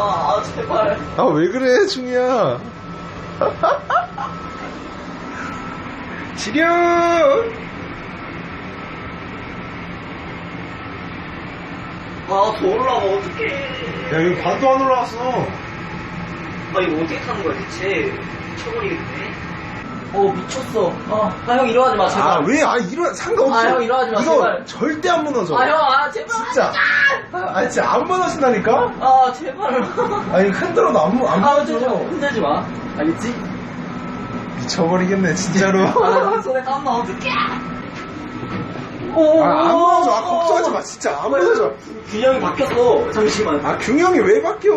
아, 아, 제발. 아 왜 그래 중이야 지려 아, 더 올라가, 어떡해. 야 이거 반도 안 올라왔어 아, 이거 어떻게 타는 거야, 대체. 미쳐버리겠네. 어, 미쳤어. 아, 아, 형 일어나지 마, 제발. 아왜아 이런 상관없어 아, 형, 일어나지 마, 이거 제발. 절대 안 무너져 아, 형, 아, 제발. 진짜 아 진짜 안 무너진다니까 아, 제발. 아니 흔들어도 안, 무- 안 아, 흔들지 마, 무너져 흔들지 마. 알겠지? 미쳐버리겠네 진짜로 아, 손에 땀 나, 어떡해. 오, 아, 안 무너져 아 걱정하지 마 진짜 안 무너져 균형이 바뀌었어. 잠시만. 아 균형이 왜 바뀌어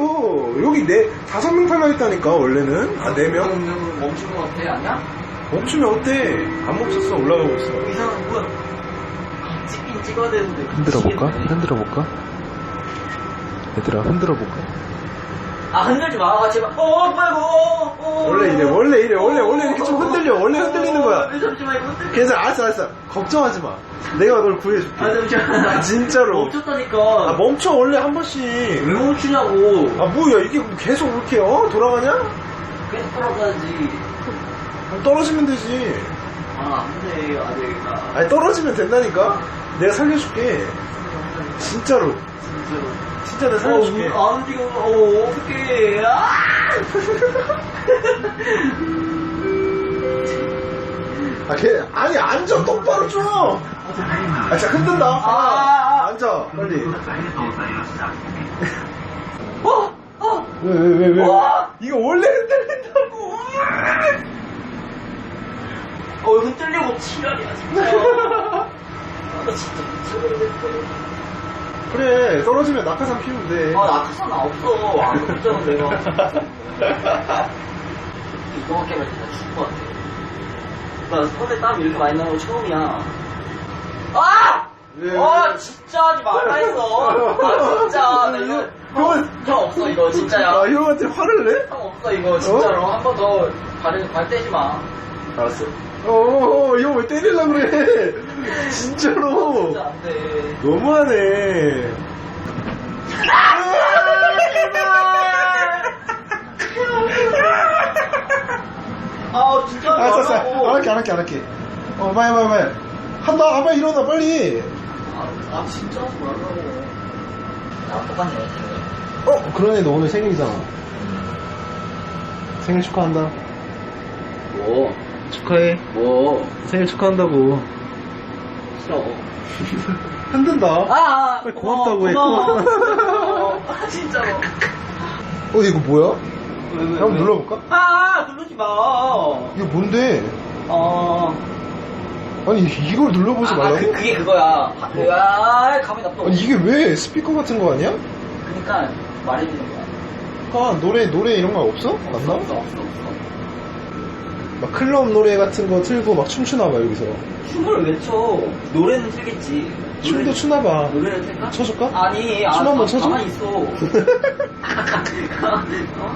여기 네 다섯 명 타려 했다니까 원래는 아네명 그럼 멈춘 것 같아, 아니야? 멈추면 어때 안 멈췄어 올라가고 있어 이상한 뭐야? 아, 찍긴 찍어야 되는데. 흔들어 볼까. 흔들어 볼까 얘들아 흔들어 볼까 아, 흔들지 마, 아, 제발. 어, 뭐야, 이거. 어, 어, 원래 이래 원래 이래 원래 원래 이렇게 좀 흔들려 원래 흔들리는 거야 어, 잠시만, 이거 흔들려. 괜찮아 알았어 알았어 걱정하지 마 내가 널 구해줄게 아, 잠시만. 아, 진짜로 멈췄다니까. 아 멈춰 원래 한 번씩 왜 멈추냐고. 아 뭐야 이게 계속 이렇게 어 돌아가냐 계속 걸어가야지. 그럼 떨어지면 되지 아, 안 돼, 아직. 나. 아니 떨어지면 된다니까 내가 살려줄게 진짜로 진짜로. 진짜 내가 어, 살려줄게 안 움직여. 어, 어떡해. 아! 아, 걔, 아니, 앉아, 똑바로 좀! 아, 진짜 흔든다. 아, 아, 아. 앉아, 빨리. 어! 어! 왜, 왜, 왜, 왜? 우와! 이거 원래 흔들린다고! 어, 흔들리고 지랄이야, 진짜. 아, 나 진짜 미쳐버리겠어. 그래, 떨어지면 낙하산 피우면 돼. 아, 낙하산 없어. 안 없잖아, 내가. 이거밖에 말 진짜 죽을 것 같아. 나 손에 땀 이렇게 많이 나는 거 처음이야. 아! 왜, 아, 왜? 진짜 하지 말라 했어. 아, 진짜. 나 이거. 형은- 형 없어, 이거, 진짜야. 아, 형한테 화를 내? 형 없어, 이거, 진짜로. 한 번 더 발, 발 떼지 마. 알았어. 어, 어, 형왜 때리려고 그래? 진짜로. 진짜 안 돼. 너무하네. 아, 진짜 하지 알았어, 알았어. 안 할게, 안 할게, 안 할게. 어, 빨리, 빨리, 빨리. 한다, 아, 빨리 일어나, 빨리. 아, 아, 진짜 하지 말라고. 나랑 똑같네. 어, 그러네, 너 오늘 생일이잖아. 생일 축하한다. 뭐, 축하해. 뭐, 생일 축하한다고. 싫어. 흔든다. 아, 아, 고맙다고 해, 고마워. 아, 진짜로. 어, 이거 뭐야? 왜, 왜, 한번 왜? 눌러볼까? 아, 누르지 마. 이거 뭔데? 어. 아니, 이걸 눌러보지 아, 말라고? 그, 그게 그거야. 아, 그, 아, 감이 나빠. 아니, 이게 왜 스피커 같은 거 아니야? 그니까, 말해주는 거야. 아, 노래, 노래 이런 거 없어? 없어, 맞나? 없어, 없어, 없어. 막 클럽 노래 같은 거 틀고 막 춤추나 봐, 여기서. 춤을 왜 춰? 노래는 틀겠지. 춤도 노래- 추나 봐. 노래를 틀까? 쳐줄까? 아니, 아, 춤 한번 가- 쳐줘? 가만히 있어. 어?